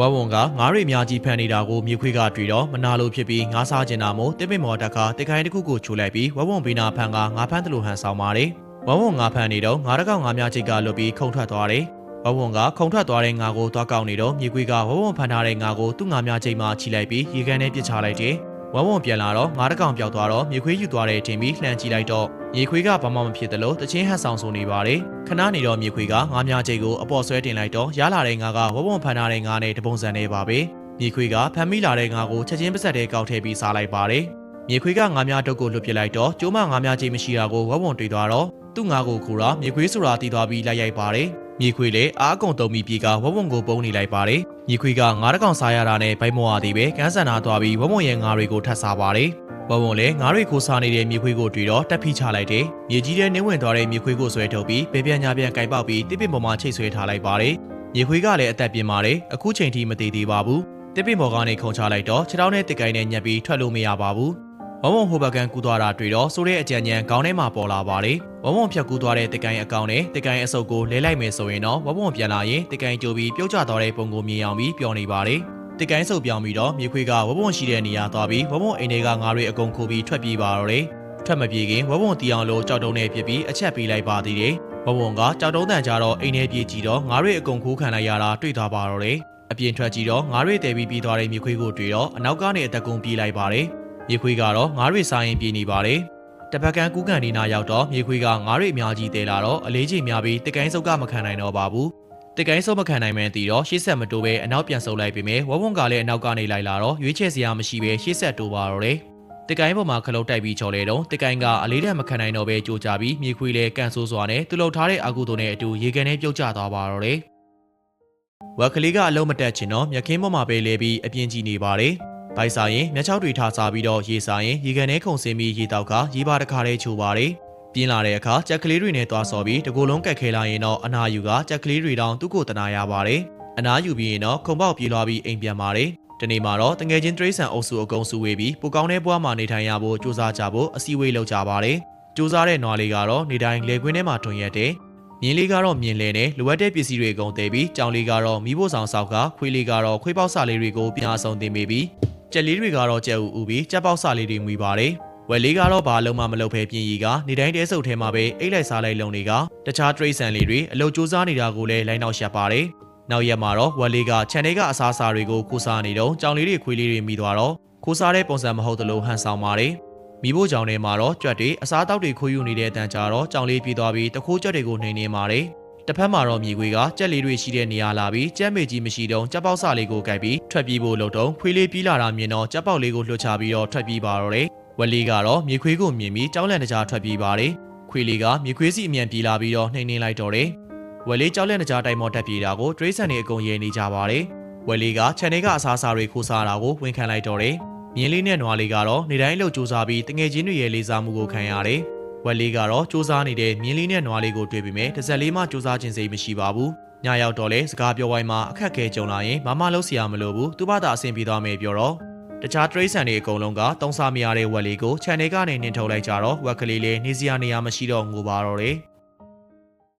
ဝဝွန်ကငါးရီအများကြီးဖမ်းနေတာကိုမြေခွေးကတွေ့တော့မနာလိုဖြစ်ပြီးငါးစားကျင်တာမို့တစ်ပင်မော်တက်ကတခိုင်တစ်ခုကိုချိုလိုက်ပြီးဝဝွန်ဘေးနာဖမ်းကငါးဖမ်းတယ်လို့ဟန်ဆောင်ပါတယ်ဝဝွန်ငါးဖမ်းနေတော့ငါးတကောင်ငါးများချိတ်ကလွတ်ပြီးခုံထွက်သွားတယ်ဝဝွန်ကခုံထွက်သွားတဲ့ငါကိုသွားကောက်နေတော့မြေခွေးကဝဝွန်ဖမ်းထားတဲ့ငါကိုသူ့ငါးများချိတ်မှချီလိုက်ပြီးရေကန်ထဲပစ်ချလိုက်တယ် ဝဝွန်ပြန်လာတော့ငါးတကောင်ပျောက်သွားတော့မြေခွေးယူသွားတဲ့ထင်ပြီးလှန်ကြည့်လိုက်တော့မြေခွေးကဘာမှမဖြစ်သလိုတချင်းဟတ်ဆောင်ဆိုနေပါတယ်ခဏနေတော့မြေခွေးကငါးများချိတ်ကိုအပေါ်ဆွဲတင်လိုက်တော့ရလာတဲ့ငါကဝဝွန်ဖမ်းထားတဲ့ငါနဲ့တပုံစံနေပါပဲမြေခွေးကဖမ်းမိလာတဲ့ငါကိုချက်ချင်းပါဆက်တဲ့ကောက်ထည့်ပြီးစားလိုက်ပါတယ်။မြေခွေးကငါးများတုပ်ကိုလွတ်ပစ်လိုက်တော့ကျိုးမငါးများချင်းမရှိတာကိုဝဝွန်တွေ့သွားတော့သူ့ငါကိုခူတော့မြေခွေးဆိုတာတည်သွားပြီးလိုက်ရိုက်ပါတယ်။ မြေခွေးလည်းအားအကုန်တုံပြီးပြေကဝဝွန်ကိုပုံနေလိုက်ပါတယ်။မြေခွေးကငါးတကောင်စားရတာနဲ့ဗိုက်မော်ရသေးပဲကန်းဆန်နာသွားပြီးဝဝွန်ရဲ့ငါးတွေကိုထပ်စားပါတယ်။ဝဝွန်လည်းငါးတွေကိုစားနေတဲ့မြေခွေးကိုတွေ့တော့တက်ဖိချလိုက်တယ်။မြေကြီးထဲနှင်းဝင်သွားတဲ့မြေခွေးကိုဆွဲထုတ်ပြီးပေပြန်ညာပြန်ကြိုက်ပေါက်ပြီးတစ်ပင်ပေါ်မှာချိတ်ဆွဲထားလိုက်ပါတယ်။မြေခွေးကလည်းအသက်ပြင်းပါတယ်။အခုချိန်ထိမသေးသေးပါဘူး။တစ်ပင်ပေါ်ကနေခုံချလိုက်တော့ခြေထောက်နဲ့တစ်ကိုင်းနဲ့ညက်ပြီးထွက်လို့မရပါဘူး။ ဝုံဝုံဟိုဘကန်ကူးသွားတာတွေ့တော့ဆိုတဲ့အကြံဉာဏ်ခေါင်းထဲမှာပေါ်လာပါတယ်။ဝုံဝုံဖြတ်ကူးသွားတဲ့တစ်ကိုင်းအကောင်နဲ့တစ်ကိုင်းအစုပ်ကိုလဲလိုက်မယ်ဆိုရင်တော့ဝုံဝုံပြန်လာရင်တစ်ကိုင်းကြိုပြီးပြုတ်ကျသွားတဲ့ပုံကိုမြင်အောင်ပြီးပျော်နေပါတယ်။တစ်ကိုင်းစုပ်ပြောင်းပြီးတော့မြေခွေးကဝုံဝုံရှိတဲ့နေရာသွားပြီးဝုံဝုံအိမ်ထဲကငါးတွေအကုန်ခိုးပြီးထွက်ပြေးပါတော့တယ်။ထွက်မပြေးခင်ဝုံဝုံတီအောင်လို့ကြောက်တုံးနဲ့ပြစ်ပြီးအချက်ပေးလိုက်ပါသေးတယ်။ဝုံဝုံကကြောက်တုံးတန်ကြတော့အိမ်ထဲပြေးကြည့်တော့ငါးတွေအကုန်ခိုးခံလိုက်ရတာတွေ့သွားပါတော့တယ်။အပြင်ထွက်ကြည့်တော့ငါးတွေတဲပြီးပြီးသွားတဲ့မြေခွေးကိုတွေ့တော့အနောက်ကနေအသက်ကုန်းပြေးလိုက်ပါတယ်။ မြေခွေးကတော့ငါးတွေစားရင်ပြေးနေပါတယ်။တပတ်ကန်ကူးကန်ဒီနာရောက်တော့မြေခွေးကငါးတွေအများကြီးတဲလာတော့အလေးချိန်များပြီးတကိုင်းစုပ်ကမခံနိုင်တော့ပါဘူး။တကိုင်းစုပ်မခံနိုင်မှန်းသိတော့ရှေ့ဆက်မတိုးပဲအနောက်ပြန်ဆုပ်လိုက်ပေမဲ့ဝဝွန်ကလည်းအနောက်ကနေလိုက်လာတော့ရွေးချယ်စရာမရှိပဲရှေ့ဆက်တိုးပါတော့တယ်။တကိုင်းပေါ်မှာခလုတ်တိုက်ပြီးချော်လေတော့တကိုင်းကအလေးတံမခံနိုင်တော့ပဲကြိုးကြပြီးမြေခွေးလည်းကန်ဆိုးစွာနဲ့သူ့လှုပ်ထားတဲ့အကူတုံနဲ့အတူရေကန်ထဲပြုတ်ကျသွားပါတော့တယ်။ဝက်ကလေးကအလုံးမတက်ချင်တော့မြက်ခင်းပေါ်မှာပဲလဲပြီးအပြင်းကြီးနေပါတယ်။ ဘိုက်စားရင်မျက်ချောက်တွေထားစားပြီးတော့ရေစားရင်ရေကန်ထဲခုန်ဆင်းပြီးရေတောက်ကရေပါတစ်ခါလေးချိုပါတယ်။ပြင်းလာတဲ့အခါကြက်ကလေးတွေနဲ့သွားဆော်ပြီးတကိုယ်လုံးကက်ခဲလာရင်တော့အနာယူကကြက်ကလေးတွေတောင်သူ့ကိုတနာရပါတယ်။အနာယူပြီးရင်တော့ခုံပေါက်ပြေးလွှားပြီးအိမ်ပြန်ပါတယ်။ဒီနေ့မှာတော့တငယ်ချင်းတရိษံအုပ်စုအကုံစုဝေးပြီးပူကောင်းတဲ့ဘွားမှာနေထိုင်ရဖို့စူးစမ်းကြဖို့အစည်းအဝေးလုပ်ကြပါတယ်။စူးစမ်းတဲ့နွားလေးကတော့နေတိုင်းလေခွင်းထဲမှာတွင်ရက်တယ်။မြင်းလေးကတော့မြင်းလဲနဲ့လိုအပ်တဲ့ပစ္စည်းတွေအကုန်တည်ပြီးကြောင်လေးကတော့မိဖို့ဆောင်ဆောက်ကခွေးလေးကတော့ခွေးပေါက်စာလေးတွေကိုပြန်အဆုံးတင်ပေးပြီး ကြက်လေးတွေကတော့ကြက်ဥဥပြီးကြက်ပေါက်စာလေးတွေမွေးပါတယ်ဝက်လေးကတော့ဘာလုံးမမလုပ်ဖဲပြင်ရီကနေတိုင်းတဲဆုပ်ထဲမှာပဲအိတ်လိုက်စားလိုက်လုံတွေကတခြားတရိတ်ဆန်လေးတွေအလုတ်စူးစားနေတာကိုလည်းလိုင်းနောက်ရှက်ပါတယ်နောက်ရက်မှာတော့ဝက်လေးကခြံထဲကအစားအစာတွေကိုခိုးစားနေတော့ကြောင်လေးတွေခွေးလေးတွေမိသွားတော့ခိုးစားတဲ့ပုံစံမဟုတ်သလိုဟန်ဆောင်ပါတယ်မိဖို့ကြောင့်ထဲမှာတော့ကြွက်တွေအစားအသောက်တွေခိုးယူနေတဲ့အတန်ကြာတော့ကြောင်လေးပြေးသွားပြီးတခိုးကြွက်တွေကိုနှိမ်နေပါတယ်။ တစ်ဖက်မှာတော့မြေခွေးကကြက်လေးတွေရှိတဲ့နေရာလာပြီးကြက်မေကြီးမရှိတော့ကြက်ပေါက်စလေးကိုကြိုက်ပြီးထွက်ပြေးဖို့လုပ်တော့ခွေးလေးပြေးလာတာမြင်တော့ကြက်ပေါက်လေးကိုလွှတ်ချပြီးတော့ထွက်ပြေးပါတော့တယ်။ဝက်လေးကတော့မြေခွေးကိုမြင်ပြီးကြောက်လန့်တကြားထွက်ပြေးပါတယ်။ခွေးလေးကမြေခွေးစီအမြန်ပြေးလာပြီးတော့နှိမ်နှင်းလိုက်တော့တယ်။ဝက်လေးကြောက်လန့်တကြားတိုင်မော်တက်ပြေးတာကိုတရိတ်ဆန်တွေအကုန်ရဲနေကြပါတယ်။ဝက်လေးကခြံထဲကအစားအစာတွေခိုးစားတာကိုဝန်ခံလိုက်တော့တယ်။မြင်းလေးနဲ့နွားလေးကတော့နေတိုင်းလှုပ်စူးစားပြီးတငယ်ချင်းတွေရဲ့လေးစားမှုကိုခံရတယ်။ ဝက်လေးကတော့စူးစားနေတဲ့မြင်းလေးနဲ့နွားလေးကိုတွေ့ပြီးမြဲတစ်ဆက်လေးမှစူးစားခြင်းစိတ်မရှိပါဘူး။ညရောက်တော့လဲစကားပြောဝိုင်းမှာအခက်ခဲကြုံလာရင်မမလုံးစရာမလိုဘူးသူ့ဘာသာအဆင်ပြေသွားမယ်ပြောတော့တခြားတရိတ်ဆန်တွေအကုန်လုံးကတုံးစားမရတဲ့ဝက်လေးကိုခြံထဲကနေနှင်ထုတ်လိုက်ကြတော့ဝက်ကလေးလေးနေစရာနေရာမရှိတော့ငိုပါတော့တယ်